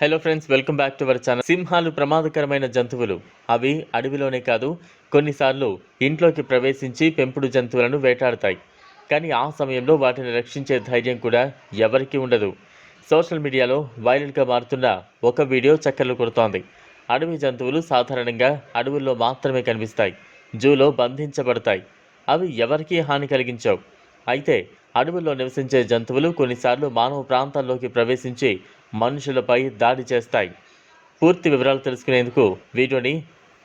Hello friends welcome back to our channel సింహాలు ప్రమాదకరమైన జంతువులు. అవి అడవిలోనే కాదు కొన్నిసార్లు ఇంట్లోకి ప్రవేశించి పెంపుడు జంతువులను వేటాడతాయి. కానీ ఆ సమయంలో వాటిని రక్షించే ధైర్యం కూడా ఎవరికీ ఉండదు. సోషల్ మీడియాలో వైరల్గా మారుతున్న ఒక వీడియో చక్కర్లు కొడుతోంది. అడవి జంతువులు సాధారణంగా అడవుల్లో మాత్రమే కనిపిస్తాయి. జూలో బంధించబడతాయి. అవి ఎవరికీ హాని కలిగించవు. అయితే అడవుల్లో నివసించే జంతువులు కొన్నిసార్లు మానవ ప్రాంతాల్లోకి ప్రవేశించి మనుషులపై దాడి చేస్తాయి. పూర్తి వివరాలు తెలుసుకునేందుకు వీడియోని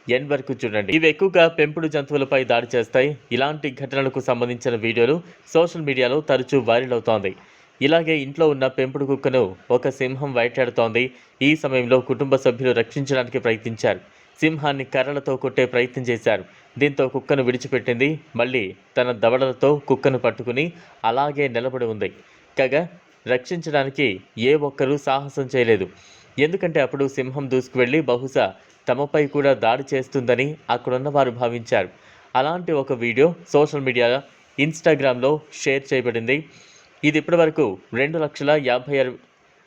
ఎండ్ వరకు చూడండి. ఇవి ఎక్కువగా పెంపుడు జంతువులపై దాడి చేస్తాయి. ఇలాంటి ఘటనలకు సంబంధించిన వీడియోలు సోషల్ మీడియాలో తరచూ వైరల్ అవుతోంది. ఇలాగే ఇంట్లో ఉన్న పెంపుడు కుక్కను ఒక సింహం వేటాడుతోంది. ఈ సమయంలో కుటుంబ సభ్యులు రక్షించడానికి ప్రయత్నించారు. సింహాన్ని కర్రలతో కొట్టే ప్రయత్నం చేశారు. దీంతో కుక్కను విడిచిపెట్టింది. మళ్ళీ తన దవడలతో కుక్కను పట్టుకుని అలాగే నిలబడి ఉంది. కాగా రక్షించడానికి ఏ ఒక్కరూ సాహసం చేయలేదు. ఎందుకంటే అప్పుడు సింహం దూసుకువెళ్ళి బహుశా తమపై కూడా దాడి చేస్తుందని అక్కడున్న వారు భావించారు. అలాంటి ఒక వీడియో సోషల్ మీడియా ఇన్స్టాగ్రామ్లో షేర్ చేయబడింది. ఇది ఇప్పటివరకు రెండు లక్షల యాభై ఆరు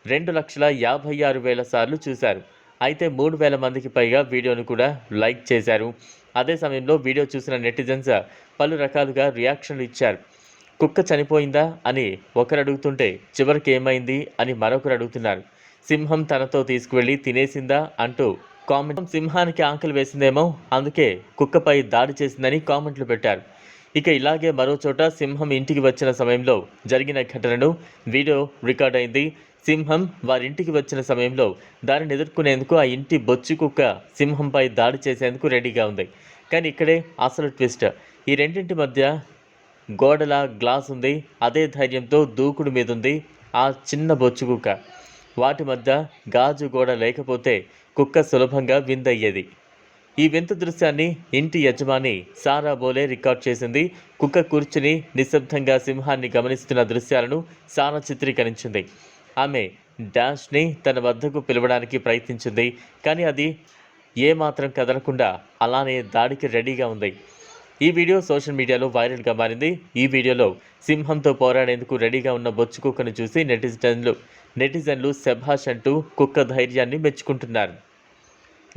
రెండు లక్షల యాభై ఆరు వేల సార్లు చూశారు. అయితే మూడు వేల మందికి పైగా వీడియోను కూడా లైక్ చేశారు. అదే సమయంలో వీడియో చూసిన నెటిజన్స్ పలు రకాలుగా రియాక్షన్లు ఇచ్చారు. కుక్క చనిపోయిందా అని ఒకరు అడుగుతుంటే చివరికి ఏమైంది అని మరొకరు అడుగుతున్నారు. సింహం తనతో తీసుకువెళ్ళి తినేసిందా అంటూ కామెంట్ సింహానికి ఆకలి వేసిందేమో అందుకే కుక్కపై దాడి చేసిందని కామెంట్లు పెట్టారు. ఇక ఇలాగే మరో చోట సింహం ఇంటికి వచ్చిన సమయంలో జరిగిన ఘటనను వీడియో రికార్డ్ అయింది. సింహం వారింటికి వచ్చిన సమయంలో దానిని ఎదుర్కొనేందుకు ఆ ఇంటి బొచ్చు కుక్క సింహంపై దాడి చేసేందుకు రెడీగా ఉంది. కానీ ఇక్కడే అసలు ట్విస్ట్ ఈ రెండింటి మధ్య గోడల గ్లాస్ ఉంది. అదే ధైర్యంతో దూకుడు మీదుంది. ఆ చిన్న బొచ్చు కుక్క. వాటి మధ్య గాజు గోడ లేకపోతే కుక్క సులభంగా విందయ్యేది. ఈ వింత దృశ్యాన్ని ఇంటి యజమాని సారా బోలే రికార్డ్ చేసింది. కుక్క కూర్చుని నిశ్శబ్దంగా సింహాన్ని గమనిస్తున్న దృశ్యాలను సారా చిత్రీకరించింది. ఆమె డాష్ని తన వద్దకు పిలవడానికి ప్రయత్నించింది. కానీ అది ఏమాత్రం కదలకుండా అలానే దాడికి రెడీగా ఉంది. ఈ వీడియో సోషల్ మీడియాలో వైరల్గా మారింది. ఈ వీడియోలో సింహంతో పోరాడేందుకు రెడీగా ఉన్న బొచ్చు కుక్కను చూసి నెటిజన్లు నెటిజన్లు శభాష్ అంటూ కుక్క ధైర్యాన్ని మెచ్చుకుంటున్నారు.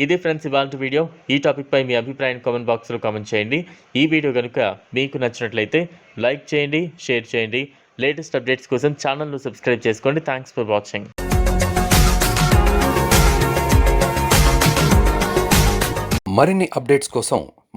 ఇది ఫ్రెండ్స్ ఇవాళ వీడియో. ఈ టాపిక్పై మీ అభిప్రాయం కామెంట్ బాక్స్లో కామెంట్ చేయండి. ఈ వీడియో కనుక మీకు నచ్చినట్లయితే లైక్ చేయండి షేర్ చేయండి. లేటెస్ట్ అప్డేట్స్ కోసం ఛానల్ను సబ్స్క్రైబ్ చేసుకోండి. Thanks for watching. మరిన్ని అప్డేట్స్ కోసం